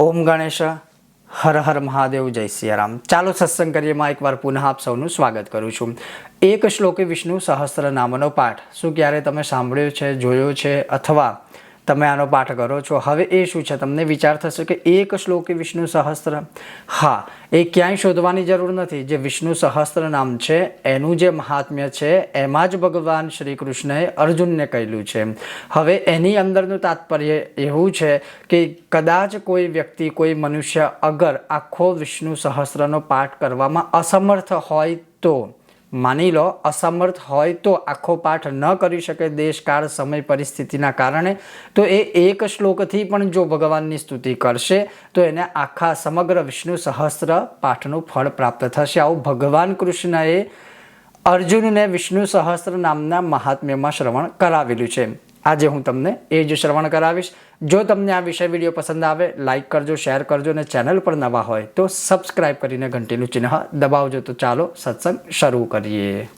ઓમ ગણેશ, હર હર મહાદેવ, જય સિયારામ. ચાલો સત્સંગ કરીએમાં એકવાર પુનઃ આપ સૌનું સ્વાગત કરું છું. એક શ્લોકે વિષ્ણુ સહસ્ત્ર નામનો પાઠ. શું ક્યારે તમે સાંભળ્યો છે, જોયો છે, અથવા તમે આનો પાઠ કરો છો. હવે એ શું છે? તમને વિચાર થશે કે એક શ્લોકે વિષ્ણુ સહસ્ત્ર. હા, એ ક્યાંય શોધવાની જરૂર નથી. જે વિષ્ણુ સહસ્ત્ર નામ છે, એનું જે મહાત્મ્ય છે, એમાં જ ભગવાન શ્રી કૃષ્ણએ અર્જુનને કહેલું છે. હવે એની અંદરનું તાત્પર્ય એવું છે કે કદાચ કોઈ વ્યક્તિ, કોઈ મનુષ્ય અગર આખો વિષ્ણુ સહસ્ત્રનો પાઠ કરવામાં અસમર્થ હોય તો માની લો, અસમર્થ હોય તો આખો પાઠ ન કરી શકે દેશકાળ સમય પરિસ્થિતિના કારણે, તો એ એક શ્લોકથી પણ જો ભગવાનની સ્તુતિ કરશે, તો એને આખા સમગ્ર વિષ્ણુ સહસ્ત્ર પાઠનું ફળ પ્રાપ્ત થશે. આવું ભગવાન કૃષ્ણએ અર્જુનને વિષ્ણુ સહસ્ત્ર નામના મહાત્મ્યમાં શ્રવણ કરાવેલું છે. આજે હું તમને એ જ શ્રવણ કરાવીશ. જો તમને આ વિષય વીડિયો પસંદ આવે લાઇક કરજો શેર કરજો અને ચેનલ પર નવા હોય તો સબસ્ક્રાઇબ કરીને ઘંટીનું ચિહ્ન દબાવજો. તો ચાલો સત્સંગ શરૂ કરીએ.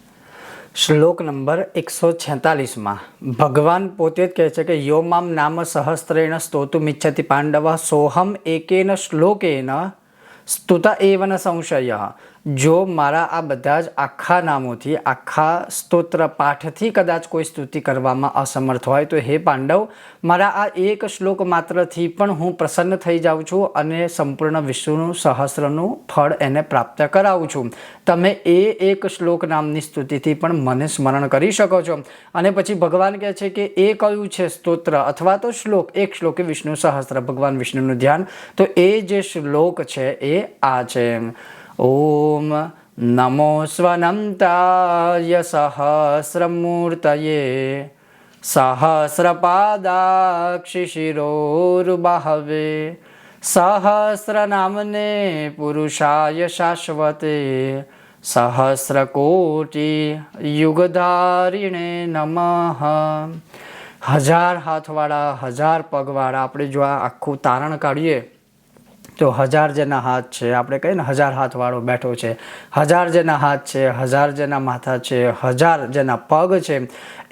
શ્લોક નંબર એકસો છેતાલીસમાં, ભગવાન પોતે જ કહે છે કે, યો મામ નામ સહસ્ત્રેણ સ્તોતું ઇચ્છતિ પાંડવ સોહમ એકેન શ્લોકેન સ્તુતા એવન સંશય. જો મારા આ બધા જ આખા નામોથી, આખા સ્તોત્ર પાઠથી કદાચ કોઈ સ્તુતિ કરવામાં અસમર્થ હોય, તો હે પાંડવ, મારા આ એક શ્લોક માત્રથી પણ હું પ્રસન્ન થઈ જાઉં છું અને સંપૂર્ણ વિષ્ણુનું સહસ્રનું ફળ એને પ્રાપ્ત કરાવું છું. તમે એ એક શ્લોક નામની સ્તુતિથી પણ મને સ્મરણ કરી શકો છો. અને પછી ભગવાન કહે છે કે એ કયું છે સ્તોત્ર? અથવા તો શ્લોક, એક શ્લોકે વિષ્ણુ સહસ્ત્ર, ભગવાન વિષ્ણુનું ધ્યાન. તો એ જે શ્લોક છે એ આ છે. ઓમ નમો સ્વનંતાય સહસ્રમૂર્તયે સહસ્રપાદાક્ષિશિરોરુબાહવે સહસ્રનામને પુરુષાય શાશ્વતે સહસ્રકોટી યુગધારિણે નમઃ હજાર હાથવાળા હજાર પગવાળા, આપણે જો આખું તારણ કાઢીએ તો હજાર જેના હાથ છે, આપણે કહીએ ને હજાર હાથવાળો બેઠો છે. હજાર જેના હાથ છે, હજાર જેના માથા છે, હજાર જેના પગ છે,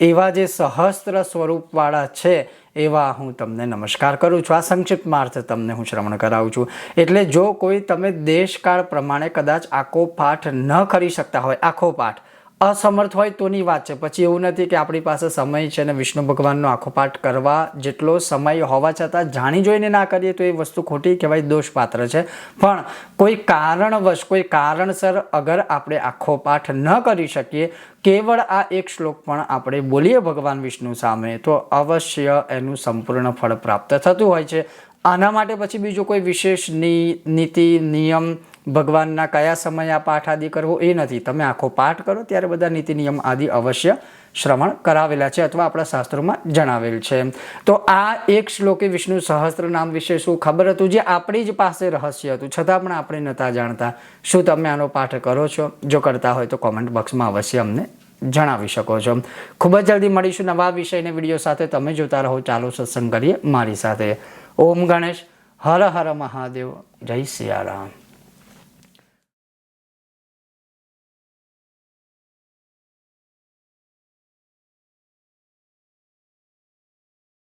એવા જે સહસ્ત્ર સ્વરૂપવાળા છે, એવા હું તમને નમસ્કાર કરું છું. આ સંક્ષિપ્તમાં અર્થ તમને હું શ્રવણ કરાવું છું. એટલે જો કોઈ તમે દેશકાળ પ્રમાણે કદાચ આખો પાઠ ન કરી શકતા હોય, આખો પાઠ અસમર્થ હોય તોની વાત છે. પછી એવું નથી કે આપણી પાસે સમય છે ને વિષ્ણુ ભગવાનનો આખો પાઠ કરવા જેટલો સમય હોવા છતાં જાણી જોઈને ના કરીએ તો એ વસ્તુ ખોટી કહેવાય, દોષપાત્ર છે. પણ કોઈ કારણવશ, કોઈ કારણસર અગર આપણે આખો પાઠ ન કરી શકીએ, કેવળ આ એક શ્લોક પણ આપણે બોલીએ ભગવાન વિષ્ણુ સામે, તો અવશ્ય એનું સંપૂર્ણ ફળ પ્રાપ્ત થતું હોય છે. આના માટે પછી બીજો કોઈ વિશેષ નીતિ, નિયમ ભગવાનના કયા સમયે આ પાઠ આદિ કરવો એ નથી. તમે આખો પાઠ કરો ત્યારે બધા નીતિ નિયમ આદિ અવશ્ય શ્રવણ કરાવેલા છે અથવા આપણા શાસ્ત્રોમાં જણાવેલ છે. તો આ એક શ્લોકે વિષ્ણુ સહસ્ત્ર નામ વિશે શું ખબર હતું? જે આપણી જ પાસે રહસ્ય હતું. છતાં પણ આપણે નહોતા જાણતા. શું તમે આનો પાઠ કરો છો? જો કરતા હોય તો કોમેન્ટ બોક્સમાં અવશ્ય અમને જણાવી શકો છો. ખૂબ જ જલ્દી મળીશું નવા વિષયને વીડિયો સાથે. તમે જોતા રહો. ચાલો સત્સંગ કરીએ મારી સાથે. ઓમ ગણેશ. હર હર મહાદેવ. જય સિયારામ.